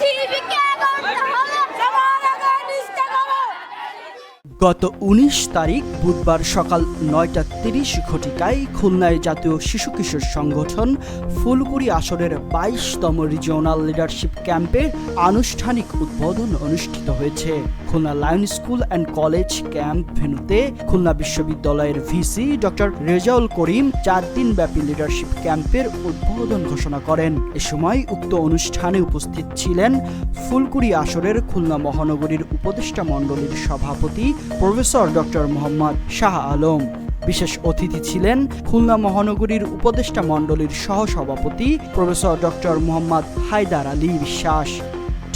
ജീവിക്കാൻ গত উনিশ তারিখ বুধবার সকাল নয়টা তিরিশ ঘটিকায় খুলনায় জাতীয় শিশু কিশোর সংগঠন ফুলকুড়ি আসরের বাইশতম রিজিওনাল লিডারশিপ ক্যাম্পের আনুষ্ঠানিক উদ্বোধন অনুষ্ঠিত হয়েছে। Khulna lion school and college camp ভেনুতে Khulna বিশ্ববিদ্যালয়ের ভিসি ডক্টর রেজাউল করিম চার দিন ব্যাপী লিডারশিপ ক্যাম্পের উদ্বোধন ঘোষণা করেন। এ সময় উক্ত অনুষ্ঠানে উপস্থিত ছিলেন ফুলকুড়ি আসরের খুলনা মহানগরীর উপদেষ্টা মণ্ডলীর সভাপতি প্রফেসর ডক্টর মোহাম্মদ শাহ আলম। বিশেষ অতিথি ছিলেন খুলনা মহানগরীর উপদেষ্টা মণ্ডলীর সহসভাপতি professor doctor Mohammad Haider Ali Biswas.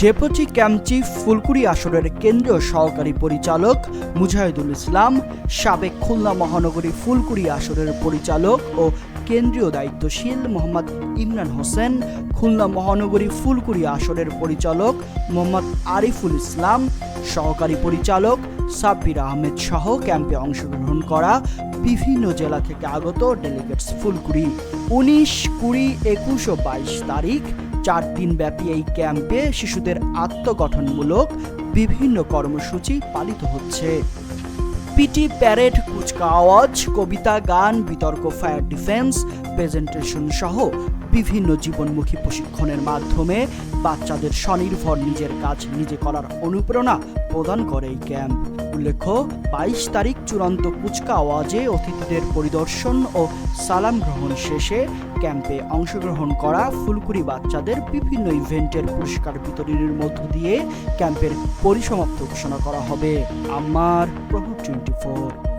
Deputy camp chief ফুলকুড়ি আসরের কেন্দ্রীয় সহকারী পরিচালক মুজাহিদুল ইসলাম, সাবেক খুলনা মহানগরী ফুলকুড়ি আসরের পরিচালক ও কেন্দ্রীয় দায়িত্বশীল মোহাম্মদ ইমরান হোসেন, খুলনা মহানগরী ফুলকুড়ি আসরের পরিচালক মোহাম্মদ আরিফুল ইসলাম, সহকারী পরিচালক সাব্বির আহমেদ সহ ক্যাম্পে অংশগ্রহণ করা বিভিন্ন জেলা থেকে আগত ডেলিগেটস ফুলকুড়ি। উনিশ কুড়ি একুশ ও বাইশ তারিখ চার দিন ব্যাপী এই ক্যাম্পে শিশুদের আত্মগঠনমূলক বিভিন্ন কর্মসূচি পালিত হচ্ছে। পিটি প্যারেড কুচকাওয়াজ কবিতা, গান, বিতর্ক, ফায়ার ডিফেন্স, প্রেজেন্টেশন সহ বিভিন্ন জীবনমুখী প্রশিক্ষণের মাধ্যমে বাচ্চাদের স্বনির্ভর নিজের কাজ নিজে করার অনুপ্রেরণা প্রদান করে এই ক্যাম্প। উল্লেখ্য, বাইশ তারিখ চূড়ান্ত কুচকাওয়াজে অতিথিদের পরিদর্শন ও সালাম গ্রহণ শেষে ক্যাম্পে অংশগ্রহণ করা ফুলকুরি বাচ্চাদের বিভিন্ন ইভেন্টের পুরস্কার বিতরণের মধ্য দিয়ে ক্যাম্পের পরিসমাপ্ত ঘোষণা করা হবে। আমার প্রভু 24